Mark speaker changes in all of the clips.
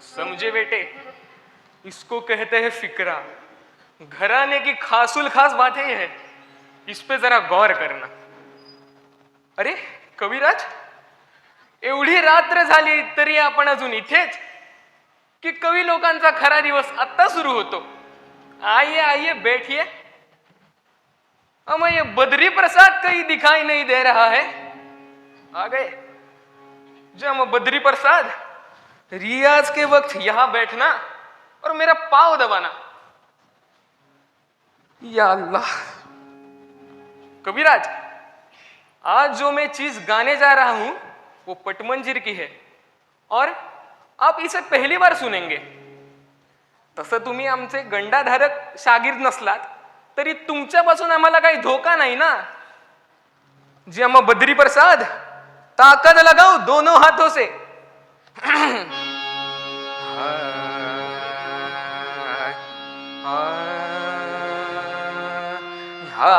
Speaker 1: समझे बेटे इसको कहते हैं फिक्रा। घराने की खासुल खास बातें ही है इस पे जरा गौर करना। अरे कविराज एवढी रात्र झाली तरी आपण अजून इथेच की कवी लोकांचा खरा दिवस आत्ता सुरू होतो. आइए आइए बैठिए हमें ये बद्री प्रसाद कहीं दिखाई नहीं दे रहा है. आ गए। जम बद्री प्रसाद रियाज के वक्त यहां बैठना और मेरा पाव दबाना। या अल्लाह। कबीराज आज जो मैं चीज गाने जा रहा हूं वो पटमंजिर की है। और आप इसे पहली बार सुनेंगे। तसं तुम्ही आमचे गंडाधारक शागिर्द नसलात तरी तुमच्यापासून आम्हाला काही धोका नाही ना? जी आम्हा बद्री प्रसाद ताकद लगाओ दोनों हाथों से।
Speaker 2: हा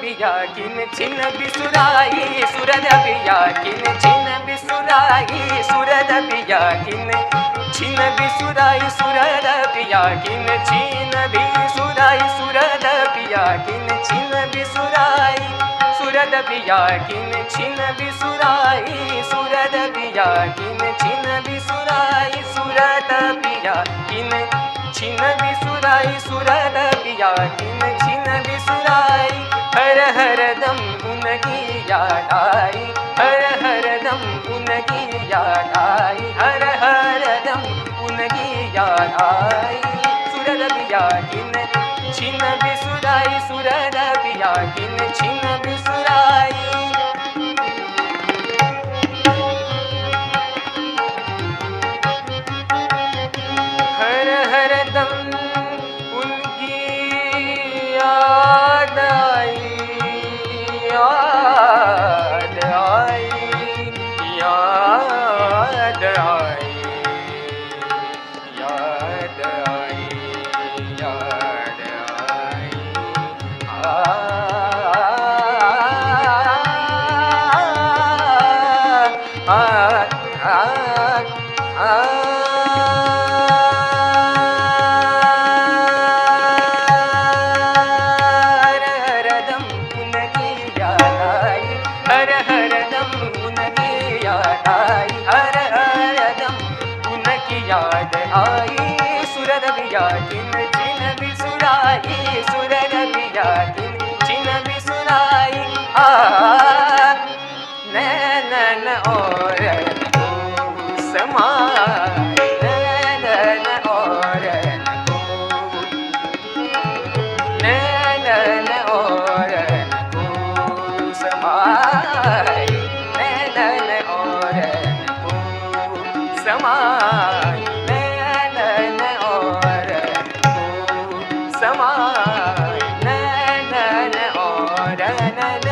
Speaker 2: बिया किन छिन बिसुराई सुरत बिया किन छिन बिसुराई सुरत बिया किन छिन बिसुराई सुरत बिया किन छिन बिसुराई सुरत बिया किन छिन बिसुराई सुरत बिया किन छिन बिसुराई सुरत बिया किन छिन बिसुराई सुरत बिया किन छिन बिसुराई सुरत बिया किन जानाई। हर हर दम उनकी जानाई। हर हर उनकी जानाई। सुरद पिया छिन बिसुराई सुरद पिया छिन बिसुराई। da da da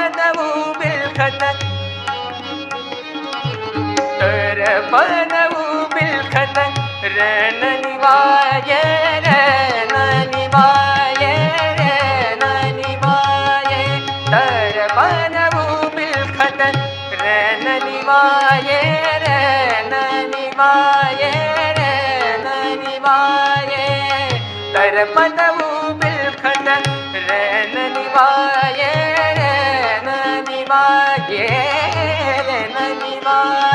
Speaker 2: परऊ बिलखन रण निवाय रण निवाय रण निवाय तर परऊ बिलखन रण निवाय रण निवाय रण निवाय तर परऊ बिलखन रण निवाय रण निवाय रण निवाय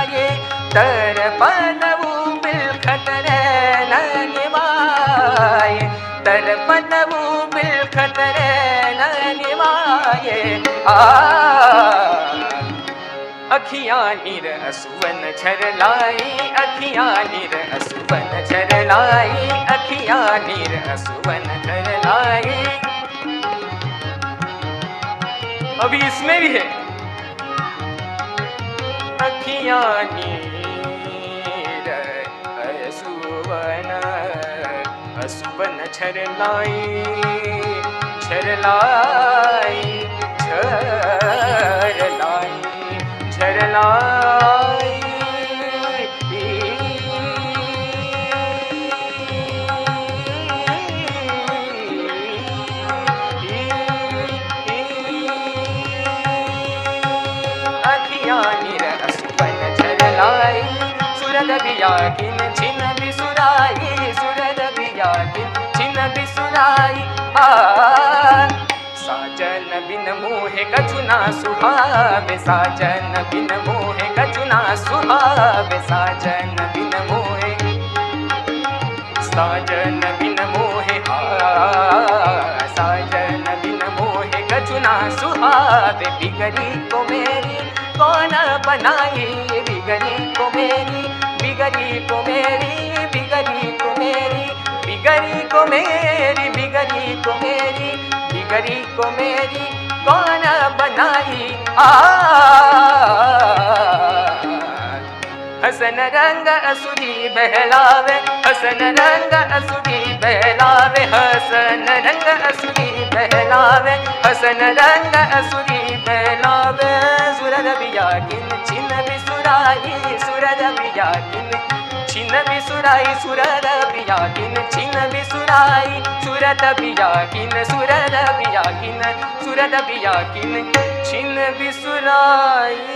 Speaker 2: आ। अखियां नीर असुवन झरलाई अखियां नीर असुवन झरलाई अखियां नीर असुवन झरलाई
Speaker 1: अभी इसमें भी है।
Speaker 2: अखियां नीर असुवन झरलाई झरलाई झरलाई अखियां निर असुवन झरलाई सुरद बिया किन छिन बिसुराई। सुरद बिया किन छिन बिसुराई, आ। साजन बिन मोहे कछुना सुहावे, साजन बिन मोहे कछुना सुहावे, साजन बिन मोहे। साजन बिन मोहे, आ। साजन बिन मोहे कछुना सुहावे बिगड़ी को मेरी कौन बनाई? बिगड़ी को मेरी बिगड़ी को मेरी बिगड़ी को मेरी बिगड़ी को मेरी बिगड़ी को मेरी कौन बनाई? आ हसन रंग असुरी बहलावे हसन रंग असुरी बहलावे हसन रंग असुरी बहलावे हसन रंग असुरी बसुराय सूर बया किन विसुरा सुरत बया कि सरल बया कि सूरत बया किन् छिन विसुराय